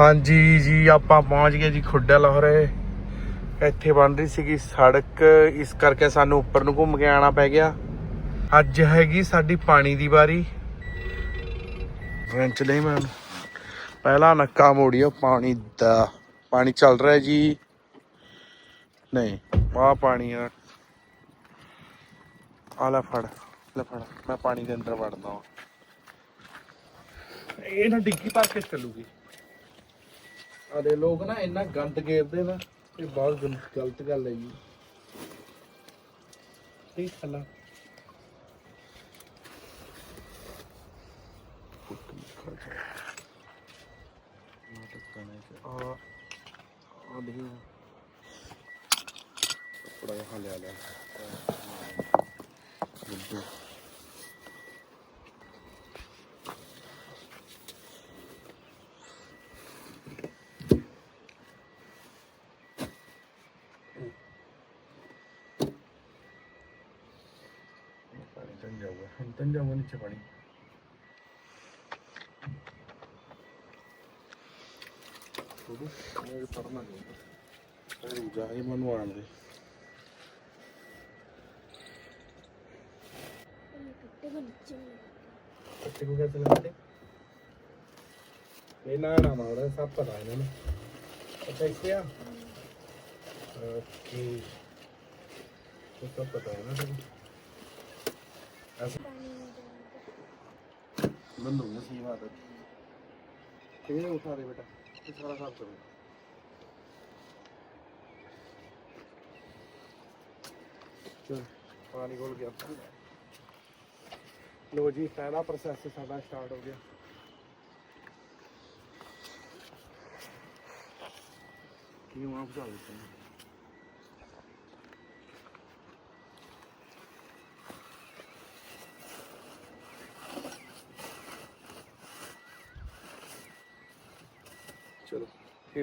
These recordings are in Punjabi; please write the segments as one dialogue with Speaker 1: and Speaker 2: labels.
Speaker 1: ਹਾਂਜੀ ਜੀ, ਆਪਾਂ ਪਹੁੰਚ ਗਏ ਜੀ ਖੁੱਡਾ ਲਾਹੌਰੇ। ਇੱਥੇ ਬਣ ਰਹੀ ਸੀਗੀ ਸੜਕ। ਇਸ ਕਰਕੇ ਸਾਨੂੰ ਉੱਪਰ ਨੂੰ ਘੁੰਮ ਕੇ ਆਣਾ ਪੈ ਗਿਆ। ਅੱਜ ਹੈਗੀ ਸਾਡੀ ਪਾਣੀ ਦੀ ਵਾਰੀ। ਰੈਂਚ ਲਈ ਮੈਂ। ਪਹਿਲਾ ਨੱਕਾ ਮੋੜਿਓ ਪਾਣੀ ਦਾ। ਪਾਣੀ ਚੱਲ ਰਿਹਾ ਜੀ। ਨਹੀਂ, ਆਹ ਪਾਣੀ ਆ। ਆ ਲੈ ਫੜ ਲੈ ਫੜ। ਮੈਂ ਪਾਣੀ ਦੇ ਅੰਦਰ ਵੜਦਾ ਹਾਂ। ਇਹ ਨਾ ਡਿੱਗੀ ਪਾ ਕੇ ਚੱਲੂਗੀ। ਆਦੇ ਲੋਕ ਨਾ ਇੰਨਾ ਗੰਦ ਗੇਰਦੇ ਨਾ ਇਹ ਬਹੁਤ ਗਲ- ਗਲਤ ਗੱਲ ਹੈ ਜੀ। ਠੀਕ ਖਲਾ ਆ ਆ ਦੇਖੀ ਥੋੜਾ ਜਿਹਾ ਲਿਆ ਲਿਆ। ਗੁੱਡੂ ਤਾਂ ਜਾਊਗਾ ਨੀਚੇ ਪਾਣੀ ਉਹ ਮੇਰੇ ਪਰਨਾ ਨਹੀਂ ਉਹ ਜਾ ਇਹ ਮਨੂੰ ਆਣ ਦੇ ਕੱਟੇ ਕੋ ਕਿੱਥੇ ਲੱਗਦੇ ਇਹ ਨਾ ਨਾ ਮਾੜਾ ਸਭ ਪਤਾ ਇਹਨਾਂ ਨੂੰ। ਅੱਛਾ ਇੱਥੇ ਆ। ਓਕੇ। ਇਹ ਤਾਂ ਪਤਾ ਹੈ ਨਾ। ਤੁਹਾਨੂੰ ਬੰਦ ਹੋ ਗਿਆ ਸਹੀ ਬਾਤ ਹੈ ਕਿਵੇਂ ਉਠਾ ਦੇ ਬੇਟਾ ਇਹ ਸਾਰਾ ਸਾਫ਼ ਕਰੋ ਚਲ ਪਾਣੀ ਕੋਲ ਗਿਆ ਲੋ ਜੀ ਪਹਿਲਾ ਪ੍ਰੋਸੈਸ ਸਾਡਾ ਸਟਾਰਟ ਹੋ ਗਿਆ ਕਿਉਂ ਆਪ ਜਾ ਦਿੱਤਾ ਚਲੋ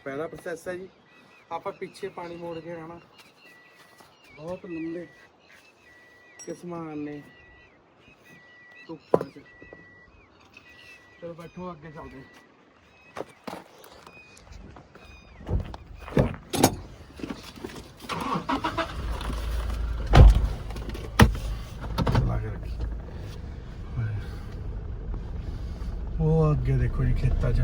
Speaker 1: ਇਹ ਪਹਿਲਾ ਪ੍ਰੋਸੈਸ ਹੈ ਜੀ। ਆਪਾਂ ਪਿੱਛੇ ਪਾਣੀ ਮੋੜ ਕੇ ਆਣਾ ਬਹੁਤ ਲੰਬੇ ਕਿਸਮਾਂ ਨੇ ਧੁੱਪਾਂ 'ਚ। ਚਲੋ ਬੈਠੋ, ਅੱਗੇ ਚੱਲਦੇ। ਉਹ ਅੱਗੇ ਦੇਖੋ ਜੀ, ਖੇਤਾਂ 'ਚ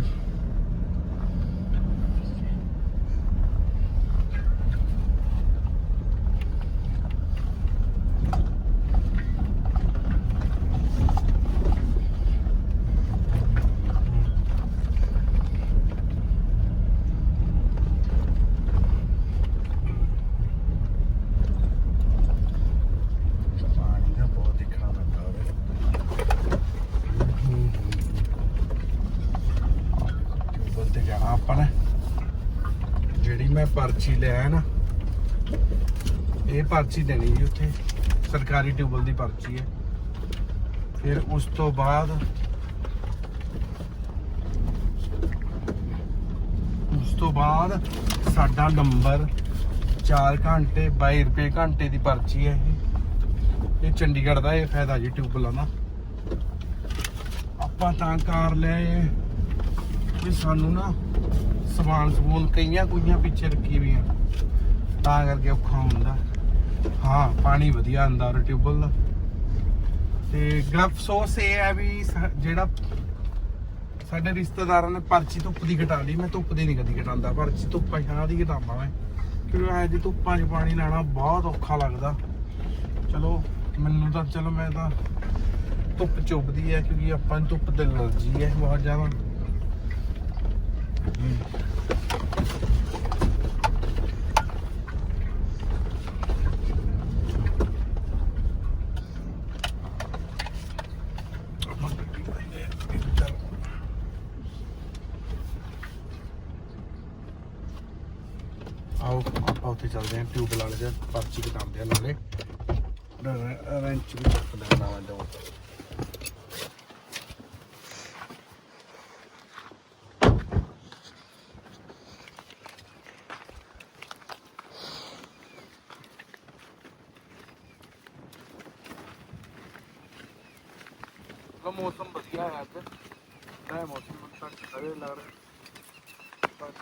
Speaker 1: ਪਾਣੀ ਦਾ ਬਹੁਤ ਦਿਖਣਾ ਪੈਂਦਾ ਉਹਦੇ ਟਿਊਬਲ ਤੇ ਜਾਣਾ ਆਪਾਂ ਨੇ ਜਿਹੜੀ ਮੈਂ ਪਰਚੀ ਲੈਣ ਇਹ ਪਰਚੀ ਦੇਣੀ ਜੀ ਉੱਥੇ। ਸਰਕਾਰੀ ਟਿਊਬਲ ਦੀ ਪਰਚੀ ਹੈ। ਫਿਰ ਉਸ ਤੋਂ ਬਾਅਦ ਉਸ ਤੋਂ ਬਾਅਦ ਸਾਡਾ ਨੰਬਰ 4 ਘੰਟੇ 22 ਰੁਪਏ ਘੰਟੇ ਦੀ ਪਰਚੀ ਹੈ ਇਹ। ਇਹ ਚੰਡੀਗੜ੍ਹ ਦਾ ਇਹ ਫਾਇਦਾ ਜੀ ਟਿਊਬਲਾਂ ਦਾ। ਆਪਾਂ ਤਾਂ ਕਾਰ ਲੈ ਵੀ ਸਾਨੂੰ ਨਾ ਸਮਾਨ ਸਮੂਨ ਕਈਆਂ ਕੁਈਆਂ ਪਿੱਛੇ ਰੱਖੀ ਵੀਆਂ ਤਾਂ ਕਰਕੇ ਔਖਾ ਹੁੰਦਾ। ਹਾਂ, ਪਾਣੀ ਵਧੀਆ ਆਂਦਾ ਉਹ ਟਿਊਬਲ ਦਾ। ਤੇ ਗ੍ਰਫ ਅਫਸੋਸ ਇਹ ਹੈ ਵੀ ਸਾ- ਜਿਹੜਾ ਸਾਡੇ ਰਿਸ਼ਤੇਦਾਰਾਂ ਨੇ ਪਰਚੀ ਧੁੱਪ ਦੀ ਘਟਾ ਲਈ। ਮੈਂ ਧੁੱਪ ਦੀ ਨਹੀਂ ਕਦੀ ਘਟਾਉਂਦਾ। ਪਰਚੀ ਧੁੱਪਾਂ ਛਾਂ ਦੀ ਘਟਾਉਂਦਾ ਮੈਂ। ਕਿਉਂਕਿ ਐ ਜੀ ਧੁੱਪਾਂ 'ਚ ਪਾਣੀ ਲੈਣਾ ਬਹੁਤ ਔਖਾ ਲੱਗਦਾ। ਚਲੋ, ਮੈਨੂੰ ਤਾਂ, ਚਲੋ ਮੈਂ ਤਾਂ ਧੁੱਪ ਚੁੱਭਦੀ ਹੈ ਕਿਉਂਕਿ ਆਪਾਂ ਨੂੰ ਧੁੱਪ ਤੇ ਐਲਰਜੀ ਹੈ, ਬਹੁਤ ਜ਼ਿਆਦਾ। ਆਓ ਆਪਾਂ ਉੱਥੇ ਚੱਲਦੇ ਹਾਂ ਟਿਊਬ ਵਾਲੇ ਦੇ ਪਰਚੀ ਕਟਾਉਂਦੇ ਆ ਨਾਲੇ ਰ- ਰੈਂਚ ਵੀ ਚੱਕ ਲੈਣਾ ਵਾ ਦੋ ਮੌਸਮ ਵਧੀਆ ਹੈ ਅੱਜ। ਹੈ ਮੌਸਮ ਤੱਕ ਸਾਰੇ ਲੱਗ ਰਿਹਾ।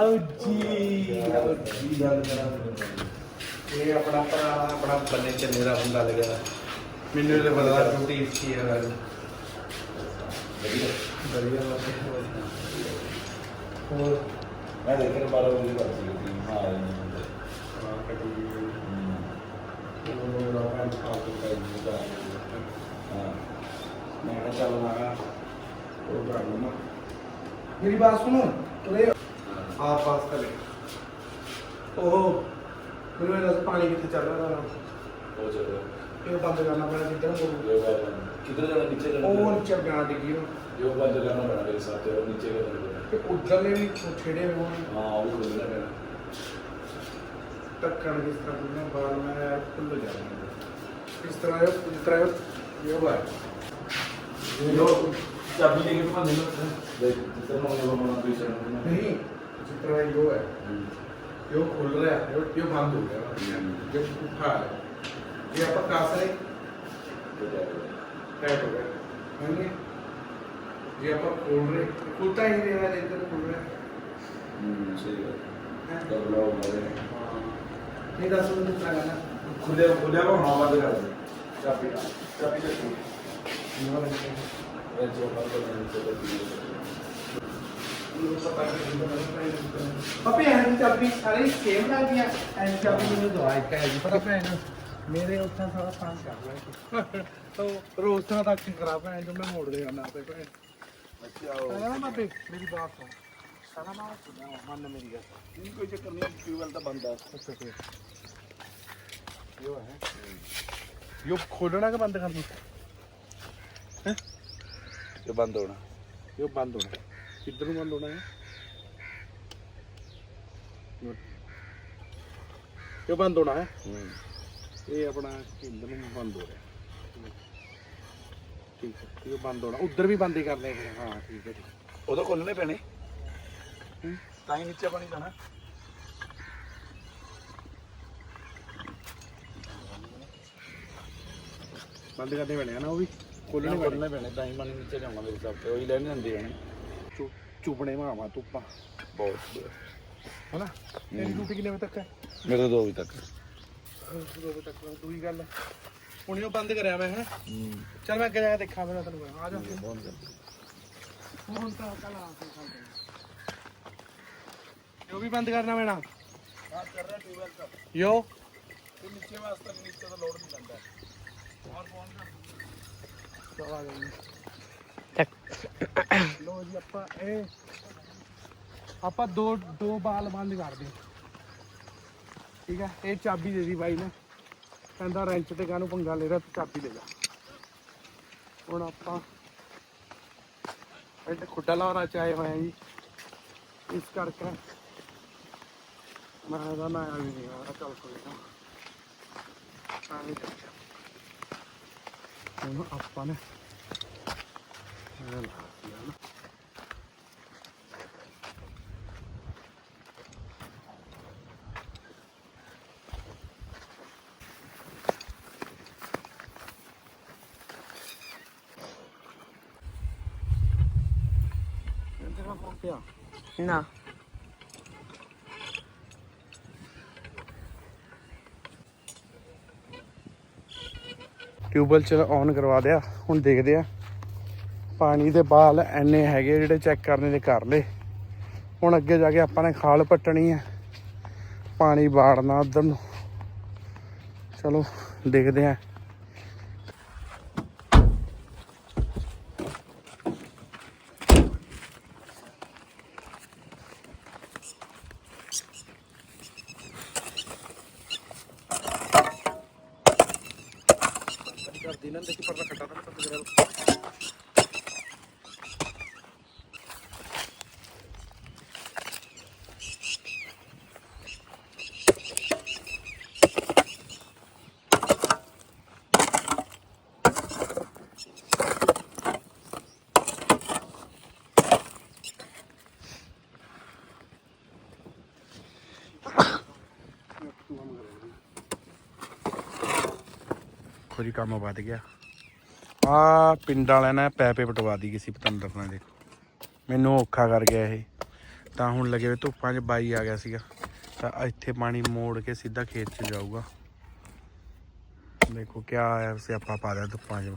Speaker 1: ਆਓ ਜੀ ਆਓ ਜੀ ਗੱਲ ਇਹ ਆਪਣਾ ਭਰਾ ਆਪਣਾ ਬੰਨੇ ਚੱਲੇ ਦਾ ਹੁੰਦਾ ਲਗਾ ਮੈਨੂੰ ਇਹਦੇ ਬਦਲਾ ਛੋਟੀ ਇੱਛੀ ਹੈ ਗੱਲ। ਵਧੀਆ। ਵਧੀਆ ਹੋਰ?
Speaker 2: ਮੈਂ ਦੇਖਿਆ ਬਾਰਾਂ ਵਜੇ ਬਾਅਦ ਸੀ ਕਿ ਹਾਂ
Speaker 1: ਹਾਂ। ਕਟੀ ਉਹ ਲੋਕਾਂ ਨੂੰ ਖਾਓ ਕੇ ਪਾਈ ਜੀ
Speaker 2: ਹਾਂ।
Speaker 1: ਮੈਂ ਕਿਹਾ ਚੱਲ ਮਾਰਾ ਉਹ ਕਰ ਲਵਾਂ ਮੇਰੀ ਬਾਤ ਸੁਣੋ ਤੁਰੇ ਆ ਪਾਸ ਕਰ ਉਹ ਮੈਨੂੰ ਇਹ ਦੱਸ ਪਾਣੀ ਕਿੱਥੇ ਚੱਲ ਰਿਹਾ ਹੈ
Speaker 2: ਉਹ ਚਲੋ
Speaker 1: ਇਹ ਬੰਦ ਕਰਨਾ ਪੈਣਾ ਕਿੱਧਰ ਨੂੰ
Speaker 2: ਜੋ ਬਾਅਦ ਕਿਧਰ ਜਾਣਾ? ਨੀਚੇ ਜਾਣਾ
Speaker 1: ਉਹ ਨੀਚੇ ਗਾਣਾ ਡਿੱਗੀ ਨੂੰ
Speaker 2: ਜੋ ਬੰਦ ਕਰਨਾ ਪੈਣਾ ਮੇਰੇ ਸਾਥ ਤੇ ਉਹ ਨੀਚੇ ਕਰਨਾ
Speaker 1: ਤੇ ਉੱਧਰਲੇ ਵੀ ਛੇੜੇ ਹੋਣ।
Speaker 2: ਹਾਂ ਉਹ ਵੀ ਖੁੱਲਣਾ ਪੈਣਾ।
Speaker 1: ਟੱਕਣ ਕਿਸ ਤਰ੍ਹਾਂ ਖੁੱਲ੍ਹਣਾ ਬਾਲ ਮੈਂ ਖੁੱਲ ਜਾਣਾ। ਇਸ ਤਰ੍ਹਾਂ ਇਹ ਇਸ ਤਰ੍ਹਾਂ ਇਹ ਹੋਇਆ।
Speaker 2: ਜੋ ਚਾਬੀ ਲੈ ਕੇ ਤੁਮ ਦੇ ਲੋ ਦੇਖ ਜਿਸ ਤਰ੍ਹਾਂ ਉਹ ਬਣਾ ਕੋਈ ਚੜਨਾ
Speaker 1: ਨਹੀਂ ਜਿਸ ਤਰ੍ਹਾਂ ਇਹ ਹੈ ਇਹ ਖੁੱਲ ਰਿਹਾ ਹੈ ਇਹ ਬੰਦ ਹੋ ਗਿਆ ਜੇ ਉਠਾ ਹੈ ਜੇ ਆਪਾਂ ਕਾਸਰੇ ਟੈਪ ਹੋ ਗਿਆ ਹਾਂਜੀ ਜੇ ਆਪਾਂ ਖੋਲ ਰਹੇ ਖੁੱਲਤਾ ਹੀ ਨਹੀਂ ਰਿਹਾ ਇੱਧਰ ਖੁੱਲ ਰਿਹਾ
Speaker 2: ਹੂੰ ਸਹੀ ਗੱਲ
Speaker 1: ਹੈ
Speaker 2: ਤਾਂ ਬਲਾਓ ਮਾਰੇ
Speaker 1: ਨਹੀਂ ਦੱਸ ਮੈਨੂੰ ਕਿਸ ਤਰ੍ਹਾਂ ਕਰਨਾ
Speaker 2: ਖੁੱਲੇ ਖੁੱਲੇ ਕੋ
Speaker 1: ਪਪੀ ਐਂ ਚਾਬੀ ਸਾਰੇ ਸੇਮ ਲੱਗਦੀਆਂ ਐਂ ਚਾਬੀ ਮੈਨੂੰ ਦਵਾ ਇੱਕ ਹੈ ਜੀ। ਪਤਾ ਭੈਣ ਮੇਰੇ ਉੱਥਾਂ ਸਾਰਾ ਕੰਮ ਕਰ ਰਿਹਾ ਤੋ ਰੋਜ਼ਾਂ ਤੱਕ ਕਰਾ ਭੈਣ ਜੋ ਮੈਂ ਮੋੜ ਦੇ ਜਾਣਾ ਤੇ ਭੈਣ।
Speaker 2: ਅੱਛਾ
Speaker 1: ਕਹਿੰਦਾ ਮੈਂ ਬੇ ਮੇਰੀ ਬਾਤ ਸੁਣ। ਸਾਰਾ ਮਾਂ ਸੁਣਾ ਮੰਨ ਮੇਰੀ ਗੱਲ।
Speaker 2: ਨਹੀਂ ਕੋਈ ਚੱਕਰ ਨਹੀਂ ਟਿਊਬਵੈਲ ਤਾਂ ਬੰਦ ਆ।
Speaker 1: ਅੱਛਾ ਤੇ ਯੋ ਹੈ। ਯੋ ਖੋਲਣਾ ਕਿ ਬੰਦ ਕਰਨਾ? ਹੈ?
Speaker 2: ਇਹ ਬੰਦ ਹੋਣਾ।
Speaker 1: ਯੋ ਬੰਦ ਹੋਣਾ। ਕਿੱਧਰ ਨੂੰ ਬੰਦ ਹੋਣਾ ਹੈ? ਯੋ ਬੰਦ ਹੋਣਾ ਹੈ? ਇਹ ਆਪਣਾ ਕੇਂਦਰ ਨੂੰ ਬੰਦ ਹੋ ਰਿਹਾ ਠੀਕ ਹੈ ਇਹ ਬੰਦ ਹੋਣਾ। ਉਧਰ ਵੀ ਬੰਦ ਹੀ ਕਰਨੇ ਫਿਰ ਹਾਂ ਠੀਕ ਹੈ ਠੀਕ
Speaker 2: ਉਹਦਾ ਖੋਲਣੇ ਪੈਣੇ। ਤਾਂ ਹੀ ਨੀਚੇ ਪਾਣੀ ਜਾਣਾ।
Speaker 1: ਬੰਦ ਕਰਨੇ ਪੈਣੇ ਆ ਨਾ ਉਹ ਵੀ? ਖੋਲਣੇ ਪੈਣੇ।
Speaker 2: ਤਾਂ ਹੀ ਪਾਣੀ ਨੀਚੇ ਜਾਣਾ ਮੇਰੇ ਹਿਸਾਬ ਤੇ। ਉਹੀ ਲੈਣੇ ਹੁੰਦੇ ਹਨ
Speaker 1: ਚੁ- ਚੁਪਣੇ ਮਾਵਾ ਧੁੱਪਾਂ
Speaker 2: ਬਹੁਤ
Speaker 1: ਹਨਾ ਤੇਰੀ ਡਿਊਟੀ ਕਿੰਨੇ ਵਜੇ ਤੱਕ ਹੈ
Speaker 2: ਮੇਰੇ ਤੋਂ 2 ਵਜੇ ਤੱਕ
Speaker 1: ਦੋ ਵਜੇ ਤੱਕ ਦੂਈ ਗੱਲ ਹੁਣ ਇਹ ਬੰਦ ਕਰਿਆ ਮੈਂ ਹੈ
Speaker 2: ਹੂੰ
Speaker 1: ਚਲ ਮੈਂ ਅੱਗੇ ਜਾ ਕੇ ਦੇਖਾਂ ਫਿਰ ਤੈਨੂੰ ਆ ਜਾ
Speaker 2: ਬਹੁਤ ਜਲਦੀ
Speaker 1: ਹੁਣ ਤਾਂ ਕੱਲ ਆ ਕੇ ਚੱਲਦੇ ਇਹ ਵੀ ਬੰਦ ਕਰਨਾ ਪੈਣਾ
Speaker 2: ਹਾਂ ਕਰ ਰਿਹਾ ਟਿਊਬਵੈਲ ਤਾਂ
Speaker 1: ਯੋ
Speaker 2: ਤੇ ਨੀਚੇ ਵਾਸਤੇ ਨੀਚੇ ਤਾਂ ਲੋਡ ਨਹੀਂ ਲੈਂਦਾ ਔਰ ਫੋਨ
Speaker 1: ਚਲ ਆ ਜਾਈਏ ਲੋ ਜੀ ਆਪਾਂ ਇਹ, ਆਪਾਂ ਦੋ ਦੋ ਬਾਲ ਬੰਦ ਕਰ ਠੀਕ ਹੈ? ਇਹ ਚਾਬੀ ਦੇ ਦੀ ਬਾਈ ਨੇ। ਕਹਿੰਦਾ ਰੈਂਚ ਤੇ ਕਾਹਨੂੰ ਪੰਗਾ ਲੈ ਰਿਹਾ, ਤੂੰ ਚਾਬੀ ਲੈ ਜਾ। ਹੁਣ ਆਪਾਂ ਇਹ ਖੁੱਡਾ ਲਾਉਣਾ ਚਾਹੇ ਹੋਇਆ ਜੀ। ਇਸ ਕਰਕੇ ਮੈਂ ਦਾ ਨਾ ਆ ਵੀ ਨਹੀਂ ਆ ਚੱਲ ਕੋਈ ਨਾ। ਆ ਨਹੀਂ ਦੇਖਿਆ ਹੁਣ ਆਪਾਂ ਨੇ ਇਹ ਲਾ ਦਿਆ ਟਿਊਬਵੈਲ ਚ ਔਨ ਕਰਵਾ ਦਿਆ ਹੁਣ ਦੇਖਦੇ ਆ। ਪਾਣੀ ਦੇ ਬਾਲ ਐਨੇ ਹੈਗੇ ਜਿਹੜੇ ਚੈੱਕ ਕਰਨੇ ਦੇ ਕਰ ਲਏ ਹੁਣ ਅੱਗੇ ਜਾ ਕੇ ਆਪਾਂ ਨੇ ਖਾਲ ਪੱਟਣੀ ਹੈ ਪਾਣੀ ਬਾੜਨਾ ਉਧਰ ਨੂੰ। ਚਲੋ, ਦੇਖਦੇ ਆ। ਦੇਖੋ ਜੀ ਕੰਮ ਵੱਧ ਗਿਆ। ਆ ਪਿੰਡ ਵਾਲਿਆਂ ਨੇ ਪੈਪੇ ਪਟਵਾ ਦੀ ਕਿਸੇ ਪਤੰਦਰ ਨੇ ਦੇਖੋ ਮੈਨੂੰ ਔਖਾ ਕਰ ਗਿਆ ਇਹ। ਤਾਂ ਹੁਣ ਲੱਗੇ ਧੁੱਪਾਂ 'ਚ ਬਾਈ ਆ ਗਿਆ ਸੀਗਾ। ਤਾਂ ਇੱਥੇ ਪਾਣੀ ਮੋੜ ਕੇ ਸਿੱਧਾ ਖੇਤ 'ਚ ਜਾਊਗਾ। ਦੇਖੋ ਕਿਆ ਆਇਆ ਸਿਆਪਾ ਪਾ ਦਿਆ ਧੁੱਪਾਂ 'ਚ।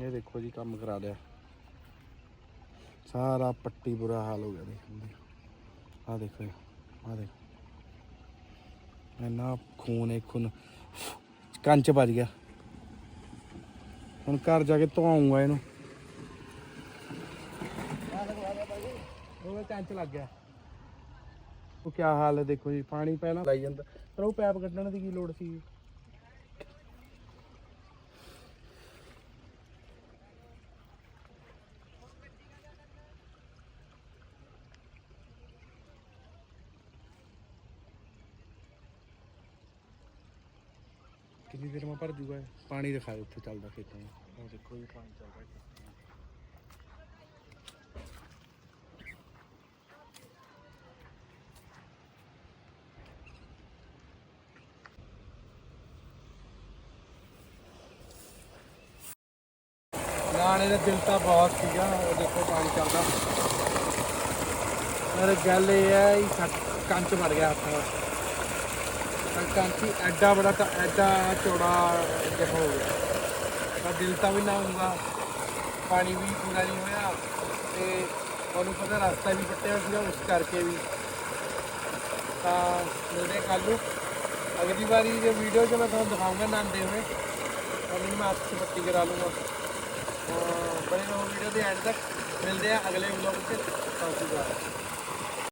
Speaker 1: ਇਹ ਦੇਖੋ ਜੀ, ਕੰਮ ਕਰਾ ਲਿਆ। ਸਾਰਾ ਪੱਟੀ ਬੁਰਾ ਹਾਲ ਹੋ ਗਿਆ ਦੇਖੋ ਆ ਦੇਖੋ ਆ ਦੇਖੋ ਇੰਨਾ ਖੂਨ ਇੱਕ ਖੂਨ। ਕੰਚ ਵੱਜ ਗਿਆ। ਹੁਣ ਘਰ ਜਾ ਕੇ ਧਵਾਉਂਗਾ ਇਹਨੂੰ। ਉਹ ਕੰਚ ਲੱਗ ਗਿਆ। ਉਹ ਕੀ ਹਾਲ ਹੈ ਦੇਖੋ ਜੀ ਪਾਣੀ ਪਹਿਲਾਂ ਲਾਈ ਜਾਂਦਾ। ਪਰ ਉਹ ਪੈਪ ਕੱਢਣ ਦੀ ਕੀ ਲੋੜ ਸੀ? ਭਰ ਜੂਗਾ ਇਹ? ਪਾਣੀ ਦਿਖਾ ਦਿਓ ਉੱਥੇ ਚੱਲਦਾ ਖੇਤਾਂ ਉਹ ਦੇਖੋ ਜੀ ਪਾਣੀ ਚੱਲਦਾ। ਨਾਲੇ ਦਾ ਦਿਲ ਤਾਂ ਬਹੁਤ ਸੀਗਾ ਉਹ ਦੇਖੋ ਪਾਣੀ ਚੱਲਦਾ ਪਰ ਗੱਲ ਇਹ ਹੈ ਇਹ ਕੰਚ ਮਰ ਗਿਆ ਹੱਥ ਨਾਲ ਤਾਂ ਕੰਚੀ ਐਡਾ ਬੜਾ ਤਾਂ ਐਡਾ ਚੌੜਾ ਜਿਹਾ ਹੋ ਗਿਆ। ਤਾਂ ਦਿਲ ਤਾਂ ਵੀ ਨਾ ਹੋਊਗਾ ਪਾਣੀ ਵੀ ਪੂਰਾ ਨਹੀਂ ਹੋਇਆ ਤੇ ਤੁਹਾਨੂੰ ਪਤਾ ਰਸਤਾ ਵੀ ਕੱਟਿਆ ਸੀਗਾ ਉਸ ਕਰਕੇ ਵੀ। ਤਾਂ ਮਿਲਦੇ ਕੱਲ ਨੂੰ। ਅਗਲੀ ਵਾਰੀ ਜੇ ਵੀਡੀਓ 'ਚ ਮੈਂ ਤੁਹਾਨੂੰ ਦਿਖਾਉਂਗਾ ਨਾਂਦੇ ਹੋਏ। ਤਾਂ ਮੈਨੂੰ ਮੈਂ ਹੱਥ 'ਚ ਪੱਟੀ ਕਰਾ ਲੂੰਗਾ ਤਾਂ ਬਣੇ ਰਹੋ ਵੀਡੀਓ ਦੇ ਐਂਡ ਤੱਕ। ਮਿਲਦੇ ਆ ਅਗਲੇ ਵਲੌਗ 'ਚ। ਸਤਿ ਸ਼੍ਰੀ ਅਕਾਲ।